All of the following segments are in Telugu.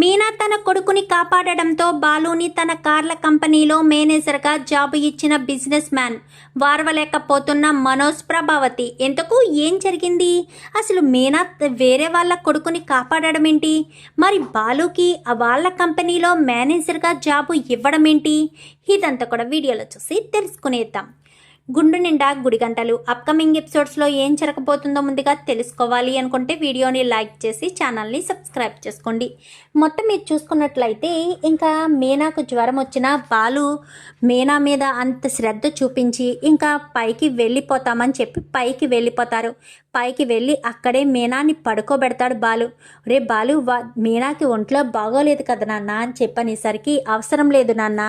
మీనా తన కొడుకుని కాపాడడంతో బాలుని తన కార్ల కంపెనీలో మేనేజర్గా జాబు ఇచ్చిన బిజినెస్ మ్యాన్ వారవలేకపోతున్న మనోజ్ ప్రభావతి. ఎంతకు ఏం జరిగింది? అసలు మీనా వేరే వాళ్ళ కొడుకుని కాపాడడం ఏంటి మరి బాలుకి ఆ వాళ్ళ కంపెనీలో మేనేజర్గా జాబు ఇవ్వడం ఏంటి ఇదంతా కూడా వీడియోలో చూసి తెలుసుకునేద్దాం. గుండు నిండా గుడిగంటలు. అప్కమింగ్ ఎపిసోడ్స్లో ఏం జరగబోతుందో ముందుగా తెలుసుకోవాలి అనుకుంటే వీడియోని లైక్ చేసి ఛానల్ని సబ్స్క్రైబ్ చేసుకోండి. మొత్తం మీరు చూసుకున్నట్లయితే ఇంకా మీనాకు జ్వరం వచ్చిన బాలు మీనా మీద అంత శ్రద్ధ చూపించి ఇంకా పైకి వెళ్ళిపోతామని చెప్పి పైకి వెళ్ళిపోతారు. పైకి వెళ్ళి అక్కడే మీనాని పడుకోబెడతాడు బాలు. రే బాలు వా మీనాకి ఒంట్లో బాగోలేదు కదా నాన్న అని చెప్పనేసరికి అవసరం లేదు నాన్న.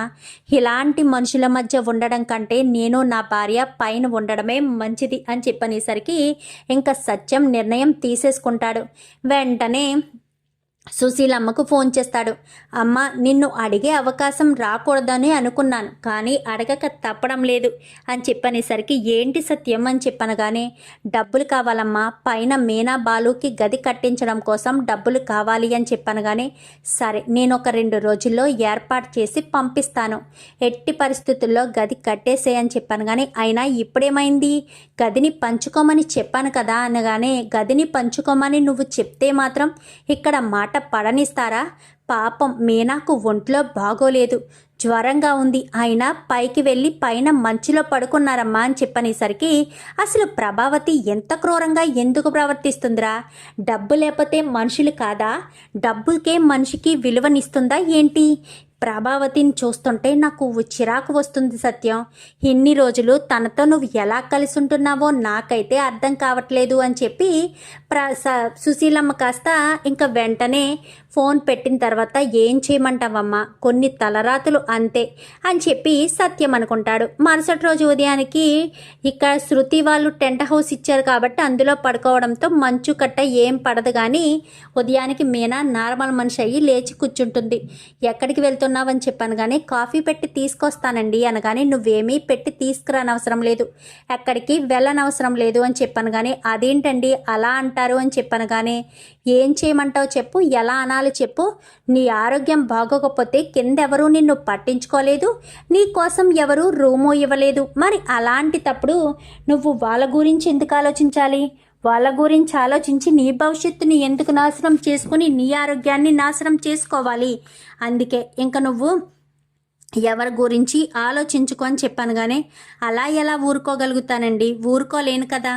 ఇలాంటి మనుషుల మధ్య ఉండడం కంటే నేను నా భార్య పైన ఉండడమే మంచిది అని చెప్పనేసరికి ఇంకా సత్యం నిర్ణయం తీసేసుకుంటాడు. వెంటనే సుశీలమ్మకు ఫోన్ చేస్తాడు. అమ్మ నిన్ను అడిగే అవకాశం రాకూడదని అనుకున్నాను కానీ అడగక తప్పడం లేదు అని చెప్పనేసరికి ఏంటి సత్యం అని చెప్పనగానే డబ్బులు కావాలమ్మా పైన మీనా బాలుకి గది కట్టించడం కోసం డబ్బులు కావాలి అని చెప్పనగానే సరే నేను ఒక రెండు రోజుల్లో ఏర్పాటు చేసి పంపిస్తాను. ఎట్టి పరిస్థితుల్లో గది కట్టేసే అని చెప్పాను కానీ అయినా ఇప్పుడేమైంది? గదిని పంచుకోమని చెప్పాను కదా అనగానే గదిని పంచుకోమని నువ్వు చెప్తే మాత్రం ఇక్కడ మాట పడనిస్తారా? పాపం మీనాకు ఒంట్లో బాగోలేదు. జ్వరంగా ఉంది. అయినా పైకి వెళ్ళి పైన మంచులో పడుకున్నారమ్మా అని చెప్పనేసరికి అసలు ప్రభావతి ఎంత క్రూరంగా ఎందుకు ప్రవర్తిస్తుందిరా? డబ్బు లేకపోతే మనుషులు కాదా? డబ్బుకే మనిషికి విలువనిస్తుందా ఏంటి? ప్రభావతిని చూస్తుంటే నాకు చిరాకు వస్తుంది సత్యం. ఇన్ని రోజులు తనతో నువ్వు ఎలా కలిసి ఉంటున్నావో నాకైతే అర్థం కావట్లేదు అని చెప్పి ప్ర స- సుశీలమ్మ కాస్త ఇంకా వెంటనే ఫోన్ పెట్టిన తర్వాత ఏం చేయమంటావమ్మా? కొన్ని తలరాతులు అంతే అని చెప్పి సత్యం అనుకుంటాడు. మరుసటి రోజు ఉదయానికి ఇక్కడ శృతి వాళ్ళు టెంట్ హౌస్ ఇచ్చారు కాబట్టి అందులో పడుకోవడంతో మంచు కట్ట ఏం పడదు కానీ ఉదయానికి మీనా నార్మల్ మనిషి అయ్యి లేచి కూర్చుంటుంది. ఎక్కడికి వెళ్తున్నావని చెప్పాను కానీ కాఫీ పెట్టి తీసుకొస్తానండి అనగానే నువ్వేమీ పెట్టి తీసుకురానవసరం లేదు. ఎక్కడికి వెళ్ళనవసరం లేదు అని చెప్పాను కానీ అదేంటండి అలా అంటారు అని చెప్పాను కానీ ఏం చేయమంటావు చెప్పు ఎలా అనాలి చెప్పు. నీ ఆరోగ్యం బాగోకపోతే కిందెవరూ నిన్ను పట్టించుకోలేదు నీ కోసం ఎవరు రూము ఇవ్వలేదు. మరి అలాంటి తప్పుడు నువ్వు వాళ్ళ గురించి ఎందుకు ఆలోచించాలి? వాళ్ళ గురించి ఆలోచించి నీ భవిష్యత్తుని ఎందుకు నాశనం చేసుకుని నీ ఆరోగ్యాన్ని నాశనం చేసుకోవాలి. అందుకే ఇంకా నువ్వు ఎవరి గురించి ఆలోచించుకో అని చెప్పాను కానీ అలా ఎలా ఊరుకోగలుగుతానండి? ఊరుకోలేను కదా.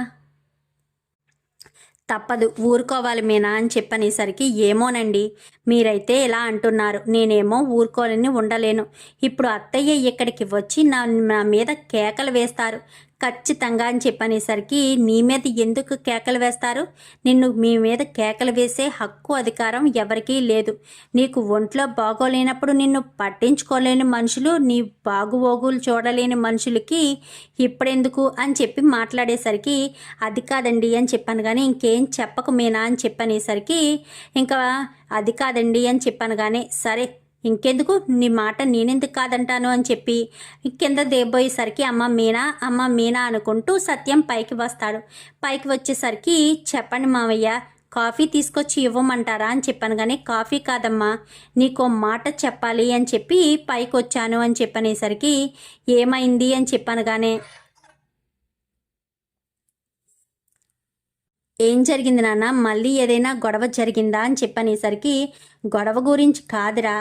తప్పదు ఊరుకోవాలి మీనా అని చెప్పనేసరికి ఏమోనండి. మీరైతే ఇలా అంటున్నారు నేనేమో ఊరుకోలేని ఉండలేను. ఇప్పుడు అత్తయ్య ఇక్కడికి వచ్చి నా నా మీద కేకలు వేస్తారు. ఖచ్చితంగా అని చెప్పనేసరికి నీ మీద ఎందుకు కేకలు వేస్తారు? నిన్ను మీ మీద కేకలు వేసే హక్కు అధికారం ఎవరికీ లేదు. నీకు ఒంట్లో బాగోలేనప్పుడు నిన్ను పట్టించుకోలేని మనుషులు నీ బాగువోగులు చూడలేని మనుషులకి ఇప్పుడెందుకు అని చెప్పి మాట్లాడేసరికి అది కాదండి అని చెప్పాను కానీ ఇంకేం చెప్పకు మీనా అని చెప్పనేసరికి ఇంకా అది కాదండి అని చెప్పాను కానీ సరే ఇంకెందుకు? నీ మాట నేనెందుకు కాదంటాను అని చెప్పి కింద దేబోయేసరికి అమ్మ మీనా అమ్మ మీనా అనుకుంటూ సత్యం పైకి వస్తాడు. పైకి వచ్చేసరికి చెప్పండి మావయ్య కాఫీ తీసుకొచ్చి ఇవ్వమంటారా అని చెప్పాను కానీ కాఫీ కాదమ్మా నీకో మాట చెప్పాలి అని చెప్పి పైకి వచ్చాను అని చెప్పనేసరికి ఏమైంది అని చెప్పాను కానీ ఏం జరిగింది నాన్న? మళ్ళీ ఏదైనా గొడవ జరిగిందా అని చెప్పనేసరికి గొడవ గురించి కాదురా.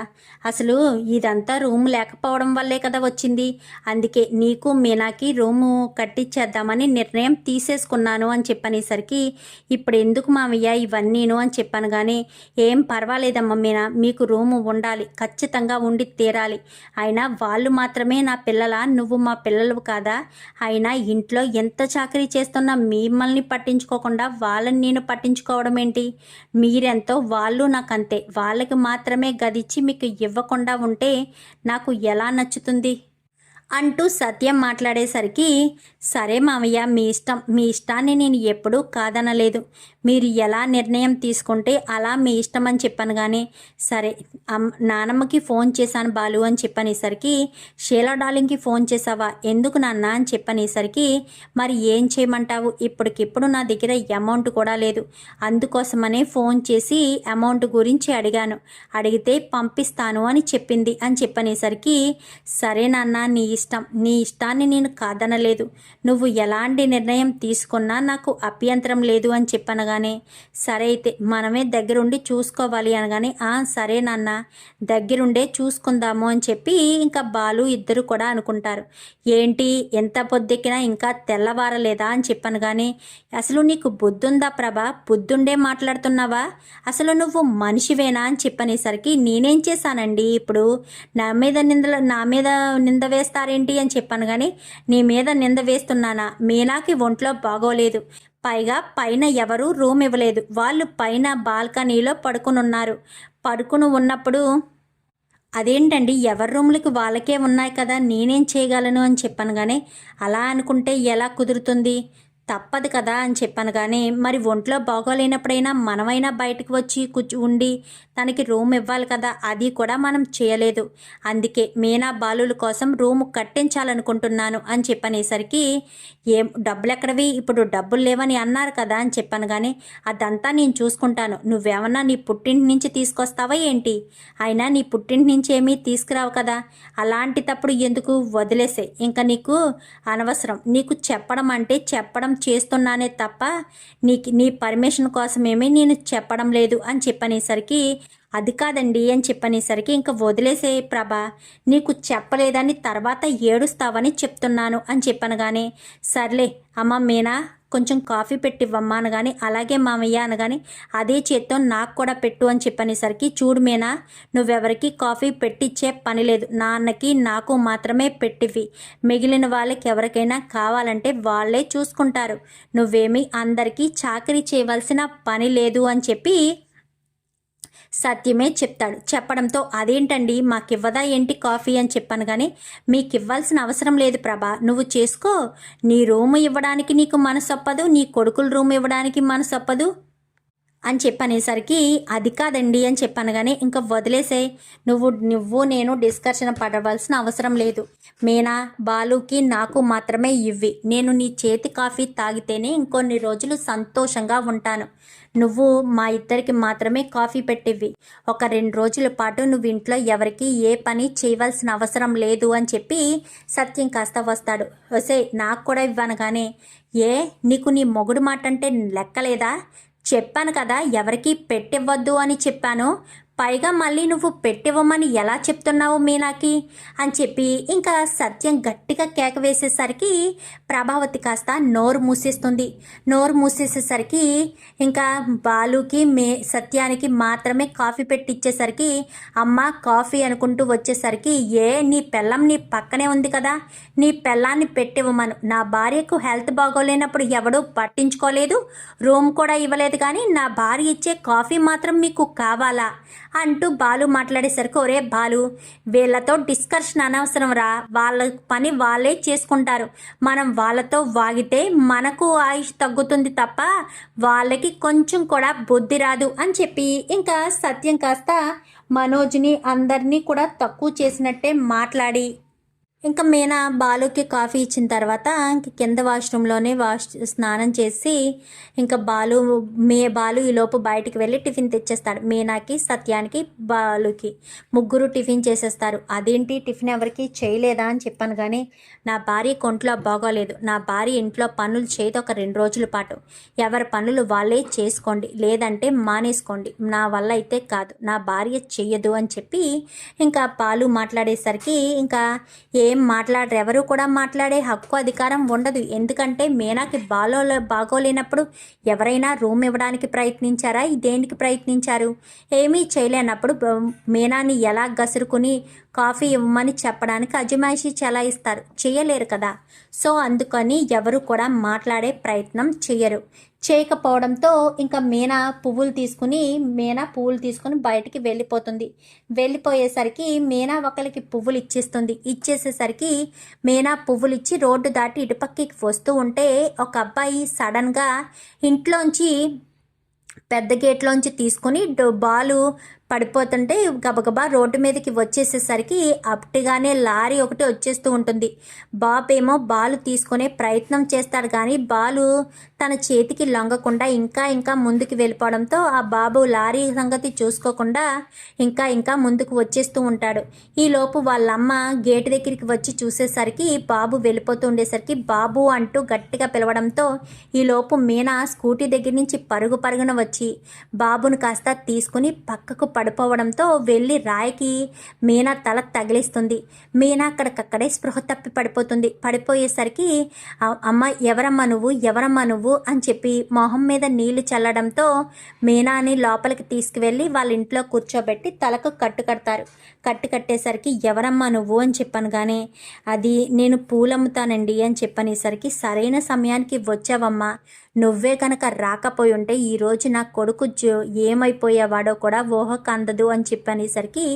అసలు ఇదంతా రూమ్ లేకపోవడం వల్లే కదా వచ్చింది. అందుకే నీకు మీనాకి రూము కట్టించేద్దామని నిర్ణయం తీసేసుకున్నాను అని చెప్పనేసరికి ఇప్పుడు ఎందుకు మామయ్య ఇవన్నీను అని చెప్పాను కానీ ఏం పర్వాలేదమ్మా మీనా మీకు రూము ఉండాలి ఖచ్చితంగా ఉండి తీరాలి. అయినా వాళ్ళు మాత్రమే నా పిల్లల నువ్వు మా పిల్లలు కాదా? అయినా ఇంట్లో ఎంత చాకరీ చేస్తున్నా మిమ్మల్ని పట్టించుకోకుండా వాళ్ళని నేను పట్టించుకోవడం ఏంటి మీరెంతో వాళ్ళు నాకంతే వాళ్ళకి మాత్రమే గదిచ్చి మీకు ఇవ్వకుండా ఉంటే నాకు ఎలా నచ్చుతుంది? అంటూ సత్యం మాట్లాడేసరికి సరే మామయ్య మీ ఇష్టం మీ ఇష్టాన్ని నేను ఎప్పుడూ కాదనలేదు. మీరు ఎలా నిర్ణయం తీసుకుంటే అలా మీ ఇష్టం అని చెప్పాను కానీ సరే అమ్- నానమ్మకి ఫోన్ చేశాను బాలు అని చెప్పనేసరికి షీలా డార్లింగ్కి ఫోన్ చేసావా ఎందుకు నాన్న? అని చెప్పనేసరికి మరి ఏం చేయమంటావు? ఇప్పటికిప్పుడు నా దగ్గర అమౌంట్ కూడా లేదు. అందుకోసమనే ఫోన్ చేసి అమౌంట్ గురించి అడిగాను. అడిగితే పంపిస్తాను అని చెప్పింది అని చెప్పనేసరికి సరే నాన్న నీ ఇష్టం. నీ ఇష్టాన్ని నేను కాదనలేదు. నువ్వు ఎలాంటి నిర్ణయం తీసుకున్నా నాకు అభ్యంతరం లేదు అని చెప్పనగానే సరే అయితే మనమే దగ్గరుండి చూసుకోవాలి అనగానే ఆ సరే నాన్న దగ్గరుండే చూసుకుందాము అని చెప్పి ఇంకా బాలు ఇద్దరు కూడా అనుకుంటారు. ఏంటి ఎంత పొద్దెక్కినా ఇంకా తెల్లవారలేదా అని చెప్పాను కానీ అసలు నీకు బుద్ధుందా ప్రభా? బుద్ధుండే మాట్లాడుతున్నావా? అసలు నువ్వు మనిషివేనా అని చెప్పనేసరికి నేనేం చేశానండి ఇప్పుడు? నా మీద నిందలు నా మీద నింద వేస్తారు వేస్తారేంటి అని చెప్పాను కానీ నీ మీద నింద వేస్తున్నానా? మీనాకి ఒంట్లో బాగోలేదు. పైగా పైన ఎవరు రూమ్ ఇవ్వలేదు. వాళ్ళు పైన బాల్కనీలో పడుకుని ఉన్నారు పడుకుని ఉన్నప్పుడు అదేంటండి ఎవరి రూమ్లకి వాళ్ళకే ఉన్నాయి కదా నేనేం చేయగలను అని చెప్పాను కానీ అలా అనుకుంటే ఎలా కుదురుతుంది? తప్పదు కదా అని చెప్పాను కానీ మరి ఒంట్లో బాగోలేనప్పుడైనా మనమైనా బయటకు వచ్చి కూర్చు ఉండి తనకి రూమ్ ఇవ్వాలి కదా? అది కూడా మనం చేయలేదు. అందుకే మీనా బాలుల కోసం రూమ్ కట్టించాలనుకుంటున్నాను అని చెప్పనేసరికి ఏం డబ్బులు ఎక్కడవి ఇప్పుడు డబ్బులు లేవని అన్నారు కదా? అని చెప్పాను కానీ అదంతా నేను చూసుకుంటాను. నువ్వేమన్నా నీ పుట్టింటి నుంచి తీసుకొస్తావా ఏంటి? అయినా నీ పుట్టింటి నుంచి ఏమీ తీసుకురావు కదా? అలాంటి తప్పుడు ఎందుకు వదిలేసే? ఇంకా నీకు అనవసరం. నీకు చెప్పడం అంటే చెప్పడం చేస్తున్నానే తప్ప నీకు నీ పర్మిషన్ కోసమేమీ నేను చెప్పడం లేదు అని చెప్పనేసరికి అది కాదండి అని చెప్పనేసరికి ఇంకా వదిలేసే ప్రభా నీకు చెప్పలేదని తర్వాత ఏడుస్తావని చెప్తున్నాను అని చెప్పనగానే సర్లే అమ్మ మీనా కొంచెం కాఫీ పెట్టివ్వమ్మా అనగాని అలాగే మామయ్య అనగాని అదే చేత్తో నాకు కూడా పెట్టు అని చెప్పనేసరికి చూడు మీనా నువ్వెవరికి కాఫీ పెట్టిచ్చే పని లేదు. నాన్నకి నాకు మాత్రమే పెట్టివి మిగిలిన వాళ్ళకి ఎవరికైనా కావాలంటే వాళ్ళే చూసుకుంటారు. నువ్వేమీ అందరికీ చాకరీ చేయవలసిన పని లేదు అని చెప్పి సత్యమే చెప్తాడు. చెప్పడంతో అదేంటండి? మాకివ్వదా ఏంటి కాఫీ? అని చెప్పాను కానీ మీకు ఇవ్వాల్సిన అవసరం లేదు ప్రభా. నువ్వు చేసుకో. నీ రూము ఇవ్వడానికి నీకు మనసొప్పదు నీ కొడుకుల రూమ్ ఇవ్వడానికి మనసొప్పదు అని చెప్పనేసరికి అది కాదండి అని చెప్పాను కానీ ఇంకా వదిలేసే. నువ్వు నువ్వు నేను డిస్కషన్ పడవలసిన అవసరం లేదు. మీనా బాలుకి నాకు మాత్రమే ఇవ్వి. నేను నీ చేతి కాఫీ తాగితేనే ఇంకొన్ని రోజులు సంతోషంగా ఉంటాను. నువ్వు మా ఇద్దరికి మాత్రమే కాఫీ పెట్టివ్వి. ఒక రెండు రోజుల పాటు నువ్వు ఇంట్లో ఎవరికి ఏ పని చేయవలసిన అవసరం లేదు అని చెప్పి సత్యం కాస్త వస్తాడు. వసే నాకు కూడా ఇవ్వను కానీ ఏ నీకు నీ మొగుడు మాట అంటే లెక్కలేదా? చెప్పాను కదా ఎవరికి పెట్టివ్వద్దు అని చెప్పాను. పైగా మళ్ళీ నువ్వు పెట్టివ్వమని ఎలా చెప్తున్నావు మీనాకి? అని చెప్పి ఇంకా సత్యం గట్టిగా కేక వేసేసరికి ప్రభావతి కాస్త నోరు మూసేస్తుంది. నోరు మూసేసేసరికి ఇంకా బాలుకి మే సత్యానికి మాత్రమే కాఫీ పెట్టిచ్చేసరికి అమ్మ కాఫీ అనుకుంటూ వచ్చేసరికి ఏ నీ పెళ్ళం నీ పక్కనే ఉంది కదా నీ పెళ్ళాన్ని పెట్టివ్వమను. నా భార్యకు హెల్త్ బాగోలేనప్పుడు ఎవడూ పట్టించుకోలేదు రూమ్ కూడా ఇవ్వలేదు కానీ నా భార్య ఇచ్చే కాఫీ మాత్రం మీకు కావాలా? అంటూ బాలు మాట్లాడేసరికి ఒరే బాలు వీళ్ళతో డిస్కషన్ అనవసరం రా. వాళ్ళ పని వాళ్ళే చేసుకుంటారు. మనం వాళ్ళతో వాగితే మనకు ఆయుష్ తగ్గుతుంది తప్ప వాళ్ళకి కొంచెం కూడా బుద్ధి రాదు అని చెప్పి ఇంకా సత్యం కాస్త మనోజ్ని అందరినీ కూడా తక్కువ చేసినట్టే మాట్లాడి ఇంకా మీనా బాలుకి కాఫీ ఇచ్చిన తర్వాత ఇంక కింద వాష్రూమ్లోనే వాష్ స్నానం చేసి ఇంకా బాలు మే బాలు ఈ లోపు బయటికి వెళ్ళి టిఫిన్ తెచ్చేస్తాడు. మీనాకి సత్యానికి బాలుకి ముగ్గురు టిఫిన్ చేసేస్తారు. అదేంటి? టిఫిన్ ఎవరికి చేయలేదా అని చెప్పాను కానీ నా భార్య కొంట్లో బాగోలేదు. నా భార్య ఇంట్లో పనులు చేయదు ఒక రెండు రోజుల పాటు. ఎవరి పనులు వాళ్ళే చేసుకోండి. లేదంటే మానేసుకోండి. నా వల్ల అయితే కాదు. నా భార్య చెయ్యదు అని చెప్పి ఇంకా పాలు మాట్లాడేసరికి ఇంకా ఏ ఏం మాట్లాడరు. ఎవరు కూడా మాట్లాడే హక్కు అధికారం ఉండదు. ఎందుకంటే మీనాకి బాలో బాగోలేనప్పుడు ఎవరైనా రూమ్ ఇవ్వడానికి ప్రయత్నించారా? దేనికి ప్రయత్నించారు? ఏమీ చేయలేనప్పుడు మీనాని ఎలా గసురుకుని కాఫీ ఇవ్వమని చెప్పడానికి అజమాయిషి చెలాయిస్తారు. చేయలేరు కదా. సో అందుకని ఎవరు కూడా మాట్లాడే ప్రయత్నం చేయరు చేయకపోవడంతో ఇంకా మీనా పువ్వులు తీసుకుని మీనా పువ్వులు తీసుకుని బయటికి వెళ్ళిపోతుంది. వెళ్ళిపోయేసరికి మీనా ఒకరికి పువ్వులు ఇచ్చేస్తుంది. ఇచ్చేసేసరికి మీనా పువ్వులు ఇచ్చి రోడ్డు దాటి ఇటుపక్కకి వస్తూ ఉంటే ఒక అబ్బాయి సడన్గా ఇంట్లోంచి పెద్ద గేట్లోంచి తీసుకుని బాలు పడిపోతుంటే గబగబా రోడ్డు మీదకి వచ్చేసేసరికి అప్పటిగానే లారీ ఒకటి వచ్చేస్తూ ఉంటుంది. బాబు ఏమో బాలు తీసుకునే ప్రయత్నం చేస్తాడు కానీ బాలు తన చేతికి లొంగకుండా ఇంకా ఇంకా ముందుకు వెళ్ళిపోవడంతో ఆ బాబు లారీ సంగతి చూసుకోకుండా ఇంకా ఇంకా ముందుకు వచ్చేస్తూ ఉంటాడు. ఈలోపు వాళ్ళమ్మ గేటు దగ్గరికి వచ్చి చూసేసరికి బాబు వెళ్ళిపోతూ ఉండేసరికి బాబు అంటూ గట్టిగా పిలవడంతో ఈలోపు మీనా స్కూటీ దగ్గర నుంచి పరుగు పరుగున వచ్చి బాబును కాస్త తీసుకుని పక్కకు పడిపోవడంతో వెళ్ళి రాయికి మీనా తల తగిలిస్తుంది. మీనా అక్కడికక్కడే స్పృహ తప్పి పడిపోతుంది. పడిపోయేసరికి అమ్మ ఎవరమ్మా నువ్వు? ఎవరమ్మా నువ్వు? అని చెప్పి మొహం మీద నీళ్ళు చల్లడంతో మీనాని లోపలికి తీసుకువెళ్ళి వాళ్ళ ఇంట్లో కూర్చోబెట్టి తలకు కట్టు కడతారు. కట్టు కట్టేసరికి ఎవరమ్మా నువ్వు? అని చెప్పాను కానీ అది నేను పూలమ్ముతానండి అని చెప్పనేసరికి సరైన సమయానికి వచ్చావమ్మా. నువ్వే కనుక రాకపోయి ఉంటే ఈరోజు నా కొడుకు జో ఏమైపోయేవాడో కూడా ఊహకు అందదు అని చెప్పనేసరికి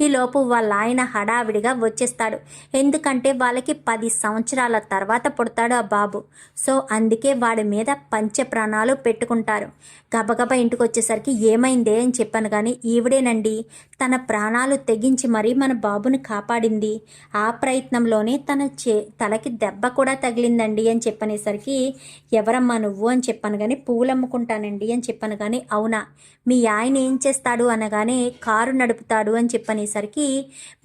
ఈలోపు వాళ్ళ ఆయన హడావిడిగా వచ్చేస్తాడు. ఎందుకంటే వాళ్ళకి పది సంవత్సరాల తర్వాత పుడతాడు ఆ బాబు. సో అందుకే వాడి మీద పంచ ప్రాణాలు పెట్టుకుంటారు. గబగబా ఇంటికి వచ్చేసరికి ఏమైందే అని చెప్పాను కానీ ఈవిడేనండి తన ప్రాణాలు తెగించి మరీ మన బాబుని కాపాడింది. ఆ ప్రయత్నంలోనే తన చే తలకి దెబ్బ కూడా తగిలిందండి అని చెప్పనేసరికి ఎవరమ్మా నువ్వు? అని చెప్పాను కానీ పువ్వులు అమ్ముకుంటానండి అని చెప్పాను కానీ అవునా? మీ ఆయన ఏం చేస్తాడు అనగానే కారు నడుపుతాడు అని చెప్పనేసరికి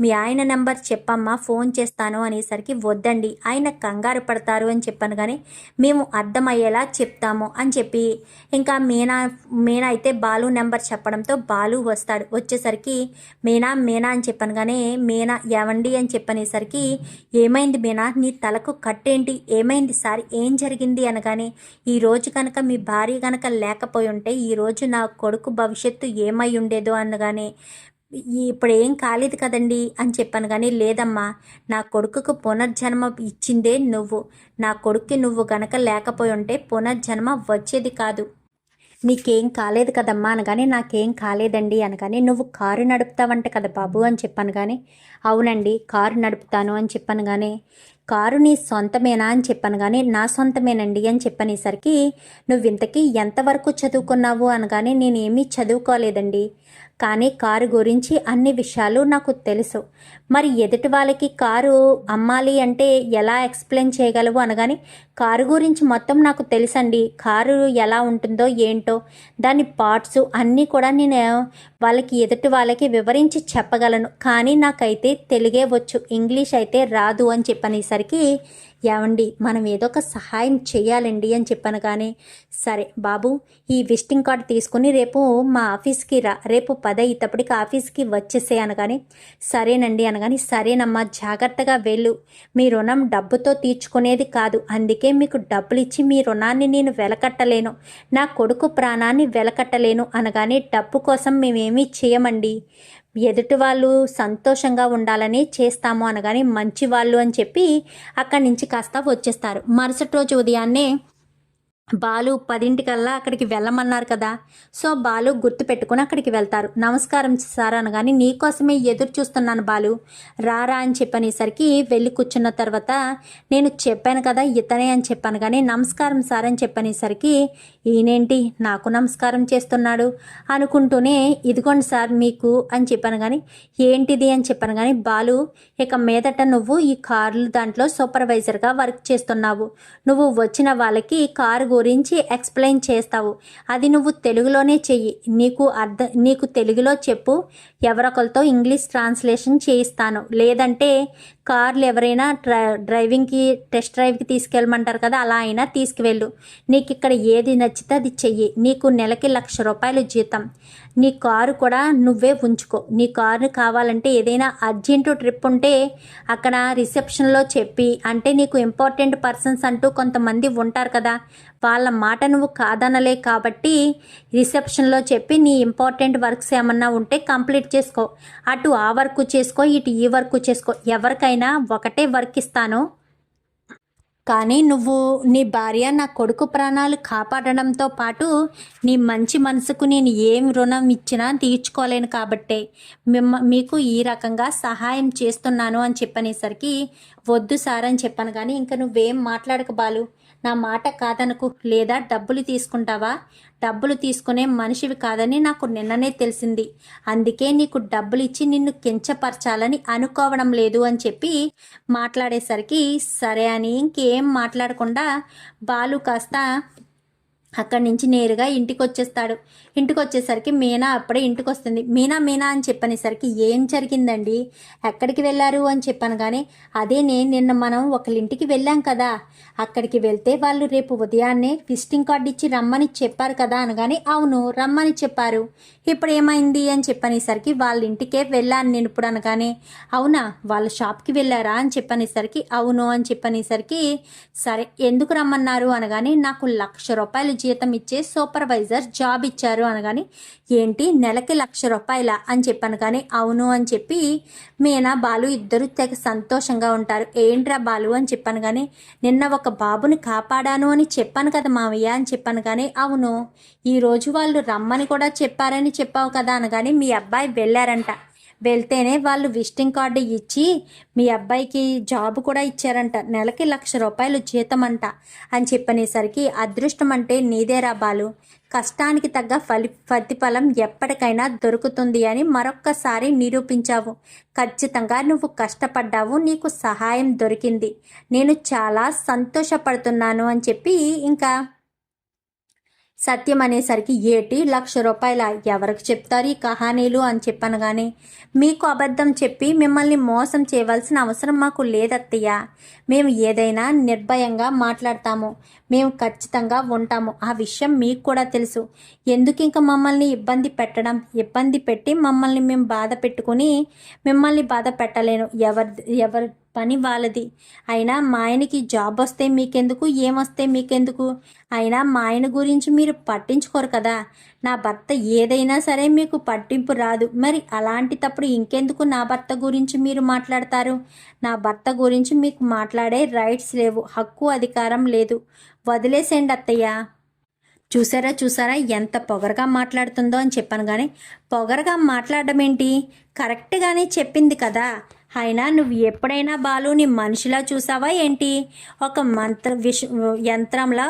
మీ ఆయన నెంబర్ చెప్పమ్మా ఫోన్ చేస్తాను అనేసరికి వద్దండి ఆయన కంగారు పడతారు అని చెప్పాను కానీ మేము అర్థమయ్యేలా చెప్తాము అని చెప్పి ఇంకా మీనా మీనా అయితే బాలు నెంబర్ చెప్పడంతో బాలు వస్తాడు. వచ్చేసరికి మీనా మీనా అని చెప్పాను కానీ మీనా ఎవండి అని చెప్పనేసరికి ఏమైంది మీనా నీ తలకు కట్టేంటి? ఏమైంది సార్? ఏం జరిగింది అనగానే ఈ రోజు కనుక మీ భార్య కనుక లేకపోయి ఉంటే ఈరోజు నా కొడుకు భవిష్యత్తు ఏమై ఉండేదో అనగానే ఇప్పుడు ఏం కాలేదు కదండి అని చెప్పాను కానీ లేదమ్మా నా కొడుకుకు పునర్జన్మ ఇచ్చిందే నువ్వు. నా కొడుక్కి నువ్వు గనక లేకపోయి ఉంటే పునర్జన్మ వచ్చేది కాదు. నీకేం కాలేదు కదమ్మా అనగానే నాకేం కాలేదండి అనగానే నువ్వు కారు నడుపుతావంట కదా బాబు అని చెప్పాను కానీ అవునండి కారు నడుపుతాను అని చెప్పాను కానీ కారు నీ సొంతమేనా అని చెప్పాను కానీ నా సొంతమేనండి అని చెప్పనేసరికి నువ్వు ఇంతకీ ఎంతవరకు చదువుకున్నావు అనగానే నేనేమీ చదువుకోలేదండి. కానీ కారు గురించి అన్ని విషయాలు నాకు తెలుసు. మరి ఎదుటి వాళ్ళకి కారు అమ్మాలి అంటే ఎలా ఎక్స్ప్లెయిన్ చేయగలవు అనగానే కారు గురించి మొత్తం నాకు తెలుసండి. కారు ఎలా ఉంటుందో ఏంటో దాని పార్ట్స్ అన్నీ కూడా నేను వాళ్ళకి ఎదుటి వాళ్ళకి వివరించి చెప్పగలను. కానీ నాకైతే తెలుగే వచ్చు ఇంగ్లీష్ అయితే రాదు అని చెప్పనేసరికి ఏమండి మనం ఏదో ఒక సహాయం చేయాలండి అని చెప్పాను కానీ సరే బాబు ఈ విజిటింగ్ కార్డు తీసుకుని రేపు మా ఆఫీస్కి రా రేపు పది అయ్యేటప్పటికి ఆఫీస్కి వచ్చేసే అనగానే సరేనండి అనగాని సరేనమ్మా జాగ్రత్తగా వెళ్ళు. మీ రుణం డబ్బుతో తీర్చుకునేది కాదు అందుకే మీకు డబ్బులు ఇచ్చి మీ రుణాన్ని నేను వెలకట్టలేను. నా కొడుకు ప్రాణాన్ని వెలకట్టలేను అనగానే డబ్బు కోసం మేమేమీ చేయమండి. ఎదుటి వాళ్ళు సంతోషంగా ఉండాలని చేస్తాము అనగానే మంచి వాళ్ళు అని చెప్పి అక్కడి నుంచి కాస్త వచ్చేస్తారు. మరుసటి రోజు ఉదయాన్నే బాలు పదింటికల్లా అక్కడికి వెళ్ళమన్నారు కదా. సో బాలు గుర్తు పెట్టుకుని అక్కడికి వెళ్తారు. నమస్కారం సార్ అనగాని నీకోసమే ఎదురు చూస్తున్నాను బాలు. రారా అని చెప్పనేసరికి వెళ్ళి కూర్చున్న తర్వాత నేను చెప్పాను కదా ఇతనే అని చెప్పాను కానీ నమస్కారం సార్ అని చెప్పనేసరికి ఈయనేంటి? నాకు నమస్కారం చేస్తున్నాడు. అనుకుంటూనే ఇదిగోండి సార్ మీకు అని చెప్పాను కానీ ఏంటిది అని చెప్పాను కానీ బాలు ఇక మీదట నువ్వు ఈ కార్లు దాంట్లో సూపర్వైజర్గా వర్క్ చేస్తున్నావు. నువ్వు వచ్చిన వాళ్ళకి కారు గురించి ఎక్స్ప్లెయిన్ చేస్తావు. అది నువ్వు తెలుగులోనే చెయ్యి. నీకు అర్థం నీకు తెలుగులో చెప్పు. ఎవరొకరితో ఇంగ్లీష్ ట్రాన్స్లేషన్ చేయిస్తాను. లేదంటే కార్లు ఎవరైనా డ్రై డ్రైవింగ్కి టెస్ట్ డ్రైవ్కి తీసుకెళ్ళమంటారు కదా అలా అయినా తీసుకువెళ్ళు. నీకు ఇక్కడ ఏది నచ్చితే అది చెయ్యి. నీకు నెలకి లక్ష రూపాయలు జీతం. నీ కారు కూడా నువ్వే ఉంచుకో. నీ కారు కావాలంటే ఏదైనా అర్జెంటు ట్రిప్ ఉంటే అక్కడ రిసెప్షన్లో చెప్పి అంటే నీకు ఇంపార్టెంట్ పర్సన్స్ అంటూ కొంతమంది ఉంటారు కదా వాళ్ళ మాట నువ్వు కాదనలే కాబట్టి రిసెప్షన్లో చెప్పి నీ ఇంపార్టెంట్ వర్క్స్ ఏమన్నా ఉంటే కంప్లీట్ చేసుకో. అటు ఆ వర్క్ చేసుకో ఇటు ఈ వర్క్ చేసుకో. ఎవరికైనా ఒకటే వర్క్ ఇస్తాను. కానీ నువ్వు నీ భార్య నా కొడుకు ప్రాణాలు కాపాడడంతో పాటు నీ మంచి మనసుకు నేను ఏం రుణం ఇచ్చినా తీర్చుకోలేను కాబట్టే. మిమ్మ మీకు ఈ రకంగా సహాయం చేస్తున్నాను అని చెప్పనేసరికి వద్దు సార్ అని చెప్పాను. కానీ ఇంకా నువ్వేం మాట్లాడక బాలు. నా మాట కాదనకు లేదా డబ్బులు తీసుకుంటావా? డబ్బులు తీసుకునే మనిషివి కాదని నాకు నిన్ననే తెలిసింది. అందుకే నీకు డబ్బులు ఇచ్చి నిన్ను కించపరచాలని అనుకోవడం లేదు అని చెప్పి మాట్లాడేసరికి సరే అని ఇంకేం మాట్లాడకుండా బాలు కాస్త అక్కడి నుంచి నేరుగా ఇంటికి వచ్చేస్తాడు ఇంటికి వచ్చేసరికి మీనా అప్పుడే ఇంటికి వస్తుంది మీనా మీనా అని చెప్పనేసరికి ఏం జరిగిందండి? ఎక్కడికి వెళ్ళారు అని చెప్పాను కానీ అదే నేను నిన్న మనం ఒకళ్ళింటికి వెళ్ళాం కదా. అక్కడికి వెళ్తే వాళ్ళు రేపు ఉదయాన్నే విజిటింగ్ కార్డు ఇచ్చి రమ్మని చెప్పారు కదా అనగానే అవును రమ్మని చెప్పారు. ఇప్పుడు ఏమైంది అని చెప్పనేసరికి వాళ్ళ ఇంటికే వెళ్ళాను నేను ఇప్పుడు అనగానే అవునా వాళ్ళ షాప్కి వెళ్ళారా అని చెప్పనేసరికి అవును అని చెప్పనేసరికి సరే ఎందుకు రమ్మన్నారు అనగానే నాకు లక్ష రూపాయలు జీతం ఇచ్చే సూపర్వైజర్ జాబ్ ఇచ్చారు అనగాని ఏంటి నెలకి లక్ష రూపాయల? అని చెప్పాను. కానీ అవును అని చెప్పి మీనా బాలు ఇద్దరు తెగ సంతోషంగా ఉంటారు. ఏంట్రా బాలు? అని చెప్పాను. కానీ నిన్న ఒక బాబుని కాపాడాను అని చెప్పాను కదా మావయ్య అని చెప్పాను. కానీ అవును ఈరోజు వాళ్ళు రమ్మని కూడా చెప్పారని చెప్పావు కదా అనగాని మీ అబ్బాయి వెళ్ళారంట. వెళ్తేనే వాళ్ళు విజిటింగ్ కార్డు ఇచ్చి మీ అబ్బాయికి జాబ్ కూడా ఇచ్చారంట. నెలకి లక్ష రూపాయలు జీతం అంట అని చెప్పనేసరికి అదృష్టం అంటే నీదేరా బాలు. కష్టానికి తగ్గ ఫలి ప్రతిఫలం ఎప్పటికైనా దొరుకుతుంది అని మరొక్కసారి నిరూపించావు. ఖచ్చితంగా నువ్వు కష్టపడ్డావు నీకు సహాయం దొరికింది. నేను చాలా సంతోషపడుతున్నాను అని చెప్పి ఇంకా సత్యం అనేసరికి ఏటి లక్ష రూపాయల ఎవరికి చెప్తారు ఈ కహానీలు అని చెప్పాను కానీ మీకు అబద్ధం చెప్పి మిమ్మల్ని మోసం చేయవలసిన అవసరం మాకు లేదత్తయ్య. మేము ఏదైనా నిర్భయంగా మాట్లాడతాము. మేము ఖచ్చితంగా ఉంటాము. ఆ విషయం మీకు కూడా తెలుసు. ఎందుకు ఇంకా మమ్మల్ని ఇబ్బంది పెట్టడం? ఇబ్బంది పెట్టి మమ్మల్ని మేము బాధ పెట్టుకుని మిమ్మల్ని బాధ పెట్టలేను. ఎవరి ఎవరి పని వాళ్ళది. అయినా మా ఆయనకి జాబ్ వస్తే మీకెందుకు? ఏమొస్తే మీకెందుకు? అయినా మా ఆయన గురించి మీరు పట్టించుకోరు కదా. నా భర్త ఏదైనా సరే మీకు పట్టింపు రాదు. మరి అలాంటి తప్పుడు ఇంకెందుకు నా భర్త గురించి మీరు మాట్లాడతారు? నా భర్త గురించి మీకు మాట్లాడే రైట్స్ లేవు. హక్కు అధికారం లేదు. వదిలేసేయండి అత్తయ్య. చూసారా చూసారా? ఎంత పొగరగా మాట్లాడుతుందో అని చెప్పాను కానీ పొగరగా మాట్లాడడం ఏంటి? కరెక్ట్గానే చెప్పింది కదా. అయినా నువ్వు ఎప్పుడైనా బాలుని మనిషిలా చూసావా ఏంటి? ఒక మంత్ర విష యంత్రంలా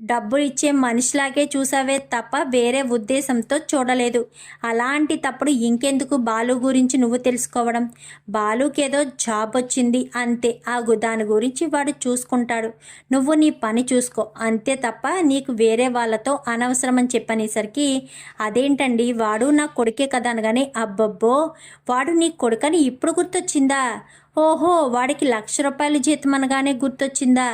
డబ్బులు ఇచ్చే మనిషిలాగే చూసావే తప్ప వేరే ఉద్దేశంతో చూడలేదు. అలాంటి తప్పుడు ఇంకెందుకు బాలు గురించి నువ్వు తెలుసుకోవడం? బాలుకేదో జాబ్ వచ్చింది అంతే. ఆ గు- దాని గురించి వాడు చూసుకుంటాడు. నువ్వు నీ పని చూసుకో. అంతే తప్ప నీకు వేరే వాళ్ళతో అనవసరం అని చెప్పనేసరికి అదేంటండి? వాడు నా కొడుకే కదా అనగానే అబ్బబ్బో! వాడు నీ కొడుకని ఇప్పుడు గుర్తొచ్చిందా? ఓహో వాడికి లక్ష రూపాయల జీతం అనగానే గుర్తొచ్చిందా?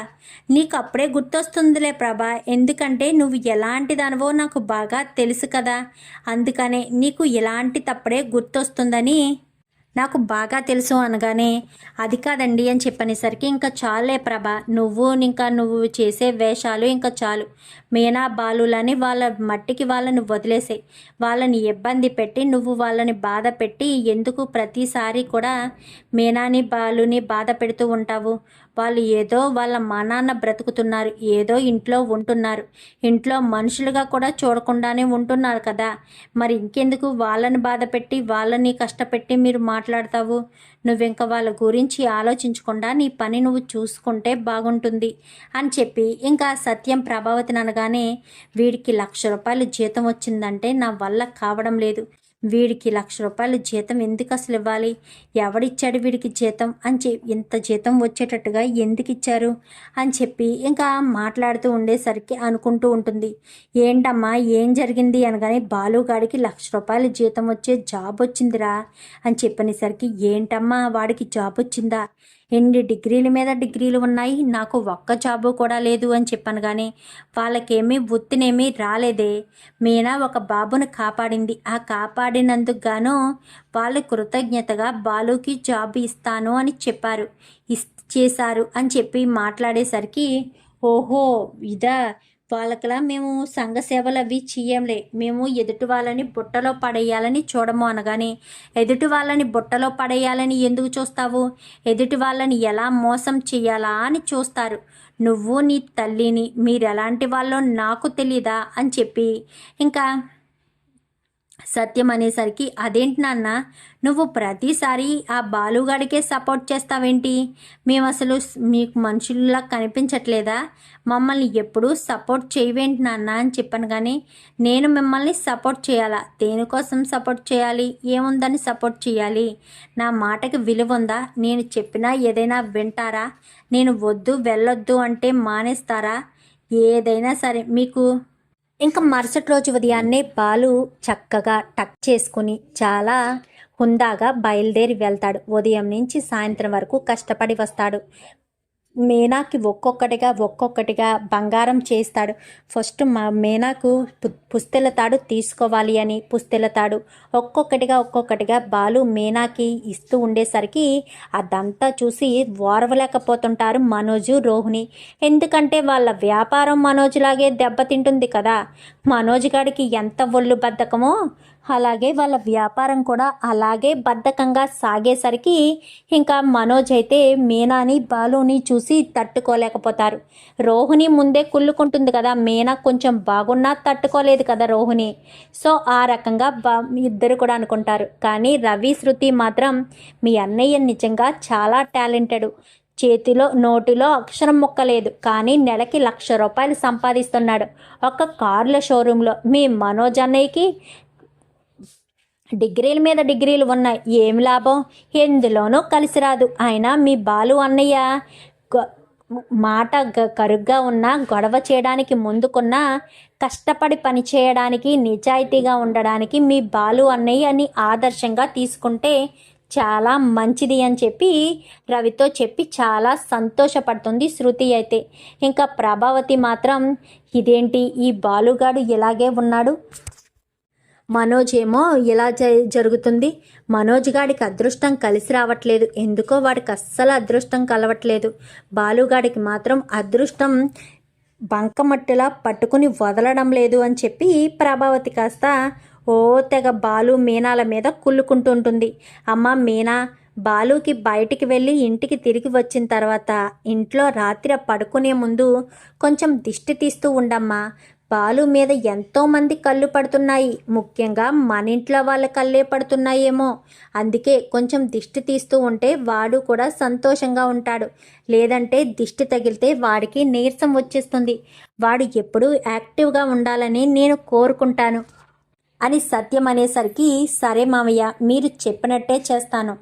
నీకు అప్పుడే గుర్తొస్తుందిలే ప్రభా ఎందుకంటే నువ్వు ఎలాంటి దానివో నాకు బాగా తెలుసు కదా. అందుకనే నీకు ఇలాంటి తప్పుడే గుర్తొస్తుందని నాకు బాగా తెలుసు అనగానే అది కాదండి అని చెప్పనేసరికి ఇంకా చాలే ప్రభ నువ్వు ఇంకా నువ్వు చేసే వేషాలు ఇంకా చాలు. మీనా బాలులని వాళ్ళ మట్టికి వాళ్ళని వదిలేసే వాళ్ళని ఇబ్బంది పెట్టి నువ్వు వాళ్ళని బాధ పెట్టి ఎందుకు ప్రతిసారి కూడా మీనాని బాలుని బాధ పెడుతూ ఉంటావు? వాళ్ళు ఏదో వాళ్ళ మా నాన్న బ్రతుకుతున్నారు ఏదో ఇంట్లో ఉంటున్నారు. ఇంట్లో మనుషులుగా కూడా చూడకుండానే ఉంటున్నారు కదా. మరి ఇంకెందుకు? వాళ్ళని బాధ పెట్టి వాళ్ళని కష్టపెట్టి మీరు మాట్లాడతావు? నువ్వింక వాళ్ళ గురించి ఆలోచించకుండా నీ పని నువ్వు చూసుకుంటే బాగుంటుంది అని చెప్పి ఇంకా సత్యం ప్రభావతిని అనగానే వీడికి లక్ష రూపాయలు జీతం వచ్చిందంటే నా వల్ల కావడం లేదు. వీడికి లక్ష రూపాయలు జీతం ఎందుకు అసలు ఇవ్వాలి? ఎవడిచ్చాడు వీడికి జీతం? అని చెప్పి ఇంత జీతం వచ్చేటట్టుగా ఎందుకు ఇచ్చారు? అని చెప్పి ఇంకా మాట్లాడుతూ ఉండేసరికి అనుకుంటూ ఉంటుంది. ఏంటమ్మా ఏం జరిగింది అనగానే బాలుగాడికి లక్ష రూపాయలు జీతం వచ్చే జాబ్ వచ్చిందిరా అని చెప్పనేసరికి ఏంటమ్మా వాడికి జాబ్ వచ్చిందా? ఎన్ని డిగ్రీల మీద డిగ్రీలు ఉన్నాయి. నాకు ఒక్క జాబు కూడా లేదు అని చెప్పాను కానీ వాళ్ళకేమీ ఒత్తినేమీ రాలేదే. మీనా ఒక బాబును కాపాడింది. ఆ కాపాడినందుకు గాను వాళ్ళు కృతజ్ఞతగా బాలుకి జాబ్ ఇస్తాను అని చెప్పారు. ఇస్ చేశారు అని చెప్పి మాట్లాడేసరికి ఓహో ఇదా వాళ్ళకిలా మేము సంఘ సేవలు అవి చేయంలే మేము ఎదుటి వాళ్ళని బుట్టలో పడేయాలని చూడము అనగానే ఎదుటి వాళ్ళని బుట్టలో పడేయాలని ఎందుకు చూస్తావు? ఎదుటి వాళ్ళని ఎలా మోసం చేయాలా అని చూస్తారు. నువ్వు నీ తల్లిని మీరు ఎలాంటి వాళ్ళో నాకు తెలీదా అని చెప్పి. ఇంకా సత్యం అనేసరికి అదేంటి నాన్న? నువ్వు ప్రతిసారి ఆ బాలుగాడికే సపోర్ట్ చేస్తావేంటి? మేము అసలు మీకు మనుషుల్లా కనిపించట్లేదా? మమ్మల్ని ఎప్పుడూ సపోర్ట్ చేయవేంటి నాన్న? అని చెప్పాను కానీ నేను మిమ్మల్ని సపోర్ట్ చేయాలా? దేనికోసం సపోర్ట్ చేయాలి? ఏముందని సపోర్ట్ చేయాలి? నా మాటకి విలువ ఉందా నేను చెప్పినా ఏదైనా వింటారా? నేను వద్దు వెళ్ళొద్దు అంటే మానేస్తారా? ఏదైనా సరే మీకు ఇంకా మరుసటి రోజు ఉదయాన్నే బాలు చక్కగా టక్ చేసుకుని చాలా హుందాగా బయలుదేరి వెళ్తాడు. ఉదయం నుంచి సాయంత్రం వరకు కష్టపడి వస్తాడు. మీనాకి ఒక్కొక్కటిగా ఒక్కొక్కటిగా బంగారం చేస్తాడు. ఫస్ట్ మా మీనాకు పుస్తెల తాడు తీసుకోవాలి అని పుస్తెల తాడు. ఒక్కొక్కటిగా ఒక్కొక్కటిగా బాలు మీనాకి ఇస్తూ ఉండేసరికి అదంతా చూసి ఓర్వలేకపోతుంటారు మనోజు రోహిణి. ఎందుకంటే వాళ్ళ వ్యాపారం మనోజ్లాగే దెబ్బతింటుంది కదా. మనోజ్ గాడికి ఎంత ఒళ్ళు బద్ధకమో అలాగే వాళ్ళ వ్యాపారం కూడా అలాగే బద్ధకంగా సాగేసరికి ఇంకా మనోజ్ అయితే మీనాని బాలుని చూసి తట్టుకోలేకపోతారు. రోహిణి ముందే కుళ్ళుకుంటుంది కదా మీనా కొంచెం బాగున్నా తట్టుకోలేదు కదా రోహిణి. సో ఆ రకంగా బా ఇద్దరు కూడా అనుకుంటారు. కానీ రవి శృతి మాత్రం మీ అన్నయ్య నిజంగా చాలా టాలెంటెడ్. చేతిలో నోటిలో అక్షరం ముక్కలేదు. కానీ నెలకి లక్ష రూపాయలు సంపాదిస్తున్నాడు. ఒక కార్ల షోరూంలో మీ మనోజ్ అన్నయ్యకి డిగ్రీల మీద డిగ్రీలు ఉన్నాయి. ఏం లాభం? ఎందులోనూ కలిసి రాదు. అయినా మీ బాలు అన్నయ్య మాట కరుగ్గా ఉన్నా గొడవ చేయడానికి ముందుకున్న కష్టపడి పని చేయడానికి నిజాయితీగా ఉండడానికి మీ బాలు అన్నయ్యని ఆదర్శంగా తీసుకుంటే చాలా మంచిది అని చెప్పి రవితో చెప్పి చాలా సంతోషపడుతుంది శృతి అయితే. ఇంకా ప్రభావతి మాత్రం ఇదేంటి? ఈ బాలుగాడు ఇలాగే ఉన్నాడు? మనోజ్ ఏమో ఇలా జ- జరుగుతుంది. మనోజ్ గాడికి అదృష్టం కలిసి రావట్లేదు. ఎందుకో వాడికి అస్సలు అదృష్టం కలవట్లేదు. బాలుగాడికి మాత్రం అదృష్టం బంకమట్టిలా పట్టుకుని వదలడం లేదు అని చెప్పి ప్రభావతి కాస్త ఓ తెగ బాలు మీనాల మీద కుళ్ళుకుంటూ ఉంటుంది అమ్మ మీనా బాలుకి బయటికి వెళ్ళి ఇంటికి తిరిగి వచ్చిన తర్వాత ఇంట్లో రాత్రి పడుకునే ముందు కొంచెం దిష్టి తీస్తూ ఉండమ్మా. బాలు మీద ఎంతో మంది కళ్ళు పడుతున్నాయి. ముఖ్యంగా మన ఇంట్లో వాళ్ళ కళ్ళే పడుతున్నాయేమో. అందుకే కొంచెం దిష్టి తీస్తూ ఉంటే వాడు కూడా సంతోషంగా ఉంటాడు. లేదంటే దిష్టి తగిలితే వాడికి నీరసం వచ్చేస్తుంది. వాడు ఎప్పుడూ యాక్టివ్గా ఉండాలని నేను కోరుకుంటాను. అని సత్యం అనేసరికి సరే మామయ్య మీరు చెప్పినట్టే చేస్తాను.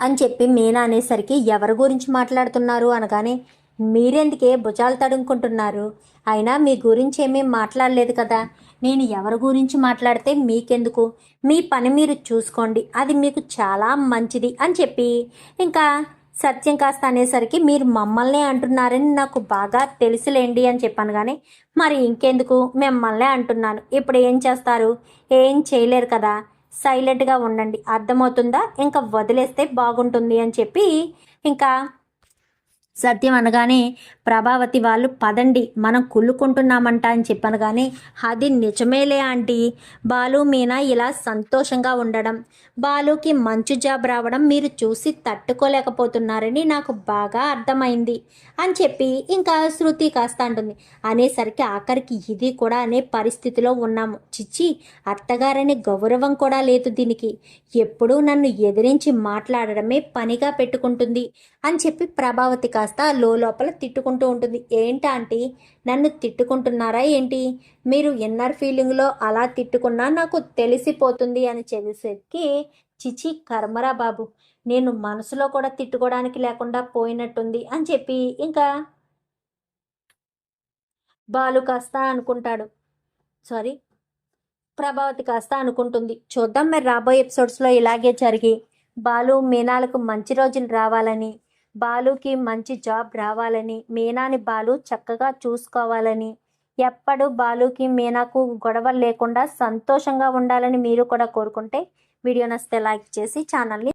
అని చెప్పి మీనా అనేసరికి ఎవరి గురించి మాట్లాడుతున్నారు అనగానే మీరెందుకే భుజాలు తడుముకుంటున్నారు? అయినా మీ గురించి ఏమీ మాట్లాడలేదు కదా. నేను ఎవరి గురించి మాట్లాడితే మీకెందుకు? మీ పని మీరు చూసుకోండి. అది మీకు చాలా మంచిది అని చెప్పి. ఇంకా సత్యం కాస్త అనేసరికి మీరు మమ్మల్నే అంటున్నారని నాకు బాగా తెలుసులేండి అని చెప్పాను కానీ మరి ఇంకెందుకు? మిమ్మల్నే అంటున్నాను. ఇప్పుడు ఏం చేస్తారు? ఏం చేయలేరు కదా. సైలెంట్గా ఉండండి. అర్థమవుతుందా? ఇంకా వదిలేస్తే బాగుంటుంది అని చెప్పి ఇంకా సత్యం అనగానే ప్రభావతి వాళ్ళు పదండి మనం కుళ్ళుకుంటున్నామంట అని చెప్పాను కానీ అది నిజమేలే ఆంటీ. బాలు మీనా ఇలా సంతోషంగా ఉండడం బాలుకి మంచి జాబ్ రావడం మీరు చూసి తట్టుకోలేకపోతున్నారని నాకు బాగా అర్థమైంది అని చెప్పి ఇంకా శృతి కాస్త అంటుంది. అనేసరికి ఆఖరికి ఇది కూడా అనే పరిస్థితిలో ఉన్నాము. చిచ్చి అత్తగారని గౌరవం కూడా లేదు దీనికి. ఎప్పుడూ నన్ను ఎదిరించి మాట్లాడడమే పనిగా పెట్టుకుంటుంది అని చెప్పి ప్రభావతి కాస్త లోపల తిట్టుకుంటూ ఉంటుంది. ఏంటి ఆంటీ? నన్ను తిట్టుకుంటున్నారా ఏంటి? మీరు ఇన్నర్ ఫీలింగ్లో అలా తిట్టుకున్నా నాకు తెలిసిపోతుంది అని చెప్పేసరికి చిచి కర్మరా బాబు నేను మనసులో కూడా తిట్టుకోవడానికి లేకుండా పోయినట్టుంది అని చెప్పి ఇంకా బాలు కాస్త అనుకుంటాడు. సారీ ప్రభావతి కాస్త అనుకుంటుంది. చూద్దాం మరి రాబోయే ఎపిసోడ్స్లో ఇలాగే జరిగి బాలు మీనాలకు మంచి రోజులు రావాలని బాలుకి మంచి జాబ్ రావాలని మీనాని బాలు చక్కగా చూసుకోవాలని. ఎప్పుడు బాలుకి మీనాకు గొడవలు లేకుండా సంతోషంగా ఉండాలని మీరు కూడా కోరుకుంటే వీడియో నచ్చితే లైక్ చేసి ఛానల్ని